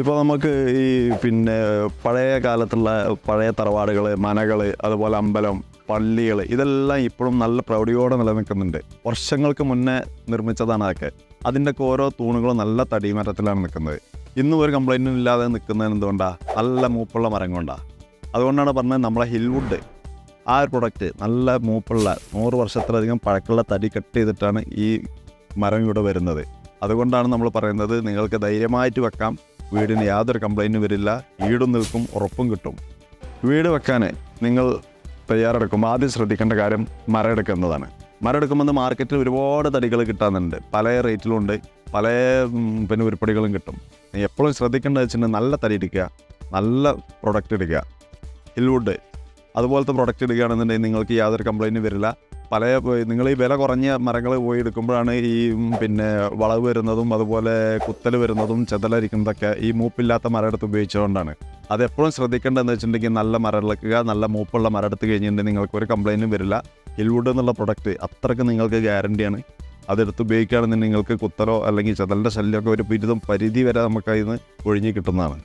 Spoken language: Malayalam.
ഇപ്പോൾ നമുക്ക് ഈ പിന്നെ പഴയ കാലത്തുള്ള പഴയ തറവാടുകൾ മനകൾ അതുപോലെ അമ്പലം പള്ളികൾ ഇതെല്ലാം ഇപ്പോഴും നല്ല പ്രൗഢിയോടെ നിലനിൽക്കുന്നുണ്ട്. വർഷങ്ങൾക്ക് മുന്നേ നിർമ്മിച്ചതാണ് അതൊക്കെ. അതിന്റെയൊക്കെ ഓരോ തൂണുകളും നല്ല തടിമരത്തിലാണ് നിൽക്കുന്നത്. ഇന്നും ഒരു കംപ്ലൈന്റും ഇല്ലാതെ നിൽക്കുന്നതിന് എന്തുകൊണ്ടാണ് നല്ല മൂപ്പുള്ള മരം കൊണ്ടാണ് അതുകൊണ്ടാണ് പറഞ്ഞത് നമ്മളെ ഹിൽവുഡ് ആ ഒരു പ്രൊഡക്റ്റ് നല്ല മൂപ്പുള്ള നൂറ് വർഷത്തിലധികം പഴക്കമുള്ള തടി കട്ട് ചെയ്തിട്ടാണ് ഈ മരം ഇവിടെ വരുന്നത്. അതുകൊണ്ടാണ് നമ്മൾ പറയുന്നത് നിങ്ങൾക്ക് ധൈര്യമായിട്ട് വെക്കാം. വീടിന് യാതൊരു കംപ്ലൈന്റും വരില്ല. ഈടും നിൽക്കും ഉറപ്പും കിട്ടും. വീട് വെക്കാൻ നിങ്ങൾ തയ്യാറെടുക്കുമ്പോൾ ആദ്യം ശ്രദ്ധിക്കേണ്ട കാര്യം മരം എടുക്കുന്നതാണ് മരം എടുക്കുമ്പോൾ മാർക്കറ്റിൽ ഒരുപാട് തടികൾ കിട്ടാനുണ്ട്. പല റേറ്റിലുണ്ട് പല പിന്നെ ഉരുപ്പടികളും കിട്ടും. എപ്പോഴും ശ്രദ്ധിക്കേണ്ടത് വെച്ചിട്ടുണ്ടെങ്കിൽ നല്ല തടി എടുക്കുക നല്ല പ്രൊഡക്റ്റ് എടുക്കുക ഹിൽവുഡ് അതുപോലത്തെ പ്രൊഡക്റ്റ് എടുക്കുകയാണെന്നുണ്ടെങ്കിൽ നിങ്ങൾക്ക് യാതൊരു കംപ്ലൈന്റും വരില്ല. പല നിങ്ങൾ ഈ വില കുറഞ്ഞ മരങ്ങൾ പോയി എടുക്കുമ്പോഴാണ് ഈ പിന്നെ വളവ് വരുന്നതും അതുപോലെ കുത്തൽ വരുന്നതും ചെതലരിക്കുന്നതൊക്കെ ഈ മൂപ്പില്ലാത്ത മരം എടുത്ത് ഉപയോഗിച്ചുകൊണ്ടാണ് അതെപ്പോഴും ശ്രദ്ധിക്കേണ്ടതെന്ന് വെച്ചിട്ടുണ്ടെങ്കിൽ നല്ല മരം എടുക്കുക നല്ല മൂപ്പുള്ള മരം എടുത്ത് കഴിഞ്ഞിട്ടുണ്ടെങ്കിൽ നിങ്ങൾക്ക് ഒരു കംപ്ലൈന്റും വരില്ല. ഹിൽവുഡ് എന്നുള്ള പ്രൊഡക്റ്റ് അത്രയ്ക്ക് നിങ്ങൾക്ക് ഗ്യാരണ്ടിയാണ് അതെടുത്ത് ഉപയോഗിക്കുകയാണെന്നുണ്ടെങ്കിൽ നിങ്ങൾക്ക് കുത്തലോ അല്ലെങ്കിൽ ചെതലിന്റെ ശല്യമൊക്കെ ഒരു ബിരുദം പരിധി വരെ നമുക്ക് അതിൽ ഒഴിഞ്ഞ് കിട്ടുന്നതാണ്.